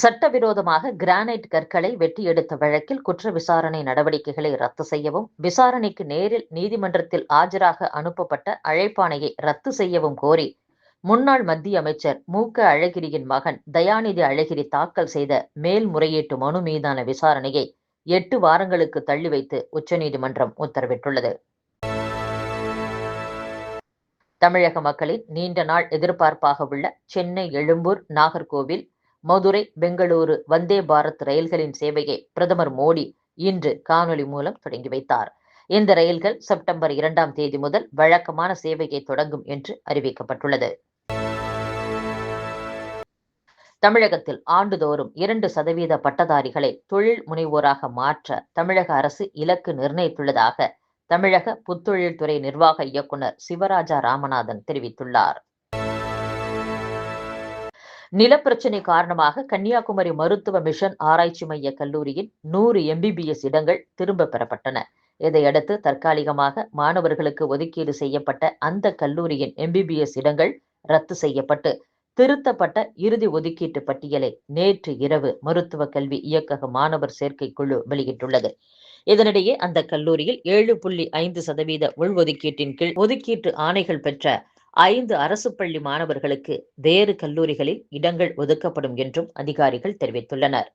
சட்டவிரோதமாக கிரானைட் கற்களை வெட்டி எடுத்த வழக்கில் குற்ற விசாரணை நடவடிக்கைகளை ரத்து செய்யவும் விசாரணைக்கு நேரில் நீதிமன்றத்தில் ஆஜராக அனுப்பப்பட்ட அழைப்பாணையை ரத்து செய்யவும் கோரி முன்னாள் மத்திய அமைச்சர் மு. க. அழகிரியின் மகன் தயாநிதி அழகிரி தாக்கல் செய்த மேல்முறையீட்டு மனு மீதான விசாரணையை எட்டு வாரங்களுக்கு தள்ளி வைத்து உச்சநீதிமன்றம் உத்தரவிட்டுள்ளது. தமிழக மக்களின் நீண்ட நாள் எதிர்பார்ப்பாக உள்ள சென்னை எழும்பூர் நாகர்கோவில் மதுரை பெங்களூரு வந்தே பாரத் ரயில்களின் சேவையை பிரதமர் மோடி இன்று காணொலி மூலம் தொடங்கி வைத்தார். இந்த ரயில்கள் செப்டம்பர் இரண்டாம் தேதி முதல் வழக்கமான சேவையை தொடங்கும் என்று அறிவிக்கப்பட்டுள்ளது. தமிழகத்தில் ஆண்டுதோறும் இரண்டு சதவீத பட்டதாரிகளை தொழில் முனைவோராக மாற்ற தமிழக அரசு இலக்கு நிர்ணயித்துள்ளதாக தமிழக புத்தொழில்துறை நிர்வாக இயக்குனர் சிவராஜா ராமநாதன் தெரிவித்துள்ளார். நிலப்பிரச்சனை காரணமாக கன்னியாகுமரி மருத்துவ மிஷன் ஆராய்ச்சி மைய கல்லூரியின் நூறு எம்பிபிஎஸ் இடங்கள் திரும்ப பெறப்பட்டன. இதையடுத்து தற்காலிகமாக மாணவர்களுக்கு ஒதுக்கீடு செய்யப்பட்ட அந்த கல்லூரியின் எம்பிபிஎஸ் இடங்கள் ரத்து செய்யப்பட்டு திருத்தப்பட்ட இறுதி ஒதுக்கீட்டு பட்டியலை நேற்று இரவு மருத்துவ கல்வி இயக்கக மாணவர் சேர்க்கை குழு வெளியிட்டுள்ளது. இதனிடையே அந்த கல்லூரியில் ஏழு புள்ளி ஐந்து சதவீத உள்ஒதுக்கீட்டின் கீழ் ஒதுக்கீட்டு ஆணைகள் பெற்ற ஐந்து அரசு பள்ளி மாணவர்களுக்கு வேறு கல்லூரிகளில் இடங்கள் ஒதுக்கப்படும் என்றும் அதிகாரிகள் தெரிவித்துள்ளனர்.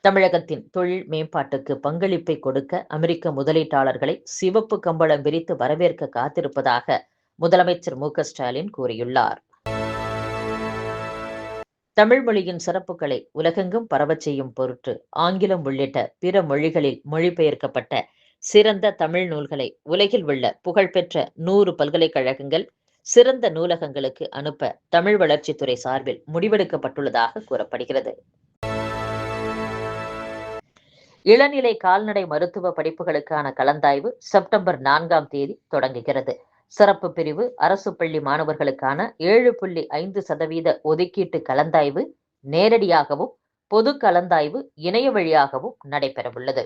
தமிழகத்தின் தொழில் மேம்பாட்டுக்கு பங்களிப்பை கொடுக்க அமெரிக்க முதலீட்டாளர்களை சிவப்பு கம்பளம் விரித்து வரவேற்க காத்திருப்பதாக முதலமைச்சர் மு ஸ்டாலின் கூறியுள்ளார். தமிழ் மொழியின் சிறப்புகளை உலகெங்கும் பரவச் செய்யும் பொருட்டு ஆங்கிலம் உள்ளிட்ட பிற மொழிகளில் மொழிபெயர்க்கப்பட்ட சிறந்த தமிழ் நூல்களை உலகில் உள்ள புகழ்பெற்ற நூறு பல்கலைக்கழகங்கள் சிறந்த நூலகங்களுக்கு அனுப்ப தமிழ் வளர்ச்சித்துறை சார்பில் முடிவெடுக்கப்பட்டுள்ளதாக கூறப்படுகிறது. இளநிலை கால்நடை மருத்துவ படிப்புகளுக்கான கலந்தாய்வு செப்டம்பர் நான்காம் தேதி தொடங்குகிறது. சிறப்பு பிரிவு அரசு பள்ளி மாணவர்களுக்கான ஏழு புள்ளி ஐந்து சதவீத ஒதுக்கீட்டு கலந்தாய்வு நேரடியாகவும் பொது கலந்தாய்வு இணைய வழியாகவும் நடைபெறவுள்ளது.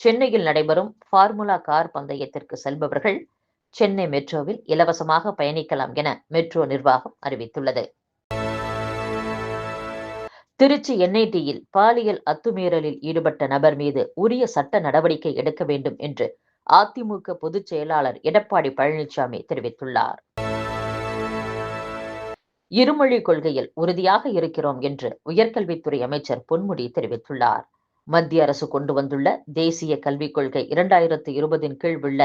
சென்னையில் நடைபெறும் ஃபார்முலா கார் பந்தயத்திற்கு செல்பவர்கள் சென்னை மெட்ரோவில் இலவசமாக பயணிக்கலாம் என மெட்ரோ நிர்வாகம் அறிவித்துள்ளது. திருச்சி என்ஐடியில் பாலியல் அத்துமீறலில் ஈடுபட்ட நபர் மீது உரிய சட்ட நடவடிக்கை எடுக்க வேண்டும் என்று அதிமுக பொதுச் செயலாளர் எடப்பாடி பழனிசாமி தெரிவித்துள்ளார். இருமொழி கொள்கையில் உறுதியாக இருக்கிறோம் என்று உயர்கல்வித்துறை அமைச்சர் பொன்முடி தெரிவித்துள்ளார். மத்திய அரசு கொண்டு வந்துள்ள தேசிய கல்விக் கொள்கை இரண்டாயிரத்து இருபதின் கீழ் உள்ள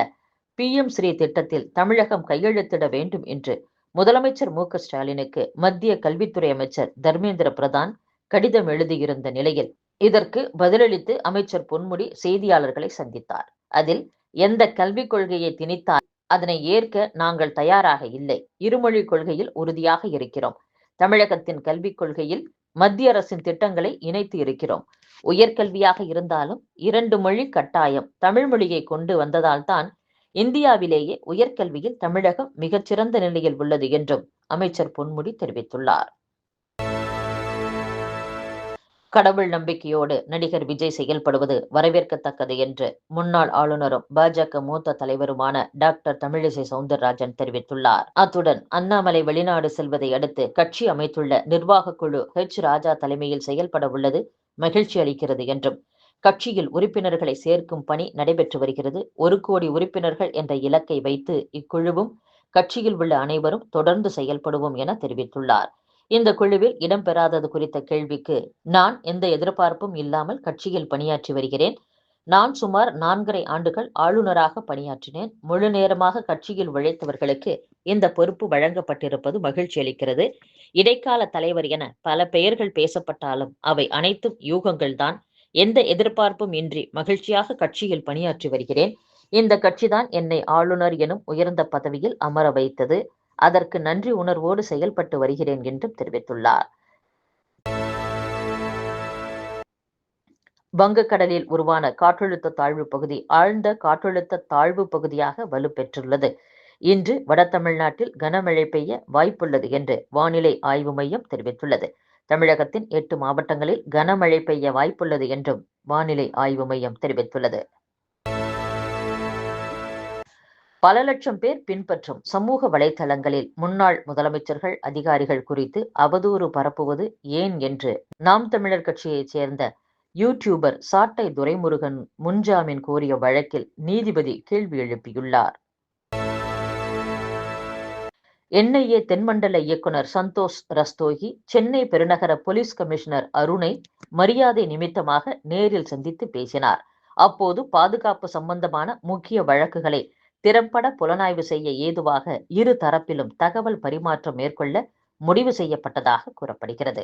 பி எம் ஸ்ரீ திட்டத்தில் தமிழகம் கையெழுத்திட வேண்டும் என்று முதலமைச்சர் மு ஸ்டாலினுக்கு மத்திய கல்வித்துறை அமைச்சர் தர்மேந்திர பிரதான் கடிதம் எழுதியிருந்த நிலையில் இதற்கு பதிலளித்து அமைச்சர் பொன்முடி செய்தியாளர்களை சந்தித்தார். அதில் எந்த கல்விக் கொள்கையை திணித்தால் அதனை ஏற்க நாங்கள் தயாராக இல்லை. இருமொழி கொள்கையில் உறுதியாக இருக்கிறோம். தமிழகத்தின் கல்விக் கொள்கையில் மத்திய அரசின் திட்டங்களை இணைத்து இருக்கிறோம். உயர்கல்வியாக இருந்தாலும் இரண்டு மொழி கட்டாயம் தமிழ் மொழியை கொண்டு வந்ததால்தான் இந்தியாவிலேயே உயர்கல்வியில் தமிழகம் மிகச்சிறந்த நிலையில் உள்ளது என்றும் அமைச்சர் பொன்முடி தெரிவித்துள்ளார். கடவுள் நம்பிக்கையோடு நடிகர் விஜய் செயல்படுவது வரவேற்கத்தக்கது என்று முன்னாள் ஆளுநரும் பாஜக மூத்த தலைவருமான டாக்டர் தமிழிசை சவுந்தரராஜன் தெரிவித்துள்ளார். அத்துடன் அண்ணாமலை வெளிநாடு செல்வதை அடுத்து கட்சி அமைத்துள்ள நிர்வாக குழு ஹெச் ராஜா தலைமையில் செயல்பட உள்ளது. மகிழ்ச்சி அளிக்கிறது என்றும் கட்சியில் உறுப்பினர்களை சேர்க்கும் பணி நடைபெற்று வருகிறது. ஒரு கோடி உறுப்பினர்கள் என்ற இலக்கை வைத்து இக்குழுவும் கட்சியில் உள்ள அனைவரும் தொடர்ந்து செயல்படுவோம் என தெரிவித்துள்ளார். இந்த குழுவில் இடம்பெறாதது குறித்த கேள்விக்கு நான் எந்த எதிர்பார்ப்பும் இல்லாமல் கட்சியில் பணியாற்றி வருகிறேன். நான் சுமார் நான்கரை ஆண்டுகள் ஆளுநராக பணியாற்றினேன். முழு நேரமாக கட்சியில் உழைத்தவர்களுக்கு இந்த பொறுப்பு வழங்கப்பட்டிருப்பது மகிழ்ச்சி அளிக்கிறது. இடைக்கால தலைவர் என பல பெயர்கள் பேசப்பட்டாலும் அவை அனைத்தும் யூகங்கள்தான் எந்த எதிர்பார்ப்பும் இன்றி மகிழ்ச்சியாக கட்சியில் பணியாற்றி வருகிறேன். இந்த கட்சிதான் என்னை ஆளுநர் எனும் உயர்ந்த பதவியில் அமர வைத்தது. அதற்கு நன்றி உணர்வோடு செயல்பட்டு வருகிறேன் என்றும் தெரிவித்துள்ளார். வங்கக்கடலில் உருவான காற்றழுத்த தாழ்வு பகுதி ஆழ்ந்த காற்றழுத்த தாழ்வு பகுதியாக வலுப்பெற்றுள்ளது. இன்று வட தமிழ்நாட்டில் கனமழை பெய்ய வாய்ப்புள்ளது என்று வானிலை ஆய்வு மையம் தெரிவித்துள்ளது. தமிழகத்தின் எட்டு மாவட்டங்களில் கனமழை பெய்ய வாய்ப்புள்ளது என்றும் வானிலை ஆய்வு மையம் தெரிவித்துள்ளது. பல லட்சம் பேர் பின்பற்றும் சமூக வலைதளங்களில் முன்னாள் முதலமைச்சர்கள் அதிகாரிகள் குறித்து அவதூறு பரப்புவது ஏன் என்று நாம் தமிழர் கட்சியைச் சேர்ந்த யூடியூபர் சாட்டை துரைமுருகன் முன்ஜாமீன் கோரிய வழக்கில் நீதிபதி கேள்வி எழுப்பியுள்ளார். என்ஐஏ தென்மண்டல இயக்குனர் சந்தோஷ் ரஸ்தோகி சென்னை பெருநகர போலீஸ் கமிஷனர் அருணை மரியாதை நிமித்தமாக நேரில் சந்தித்து பேசினார். அப்போது பாதுகாப்பு சம்பந்தமான முக்கிய வழக்குகளை திறம்பட புலனாய்வு செய்ய ஏதுவாக இரு தரப்பிலும் தகவல் பரிமாற்றம் மேற்கொள்ள முடிவு செய்யப்பட்டதாக கூறப்படுகிறது.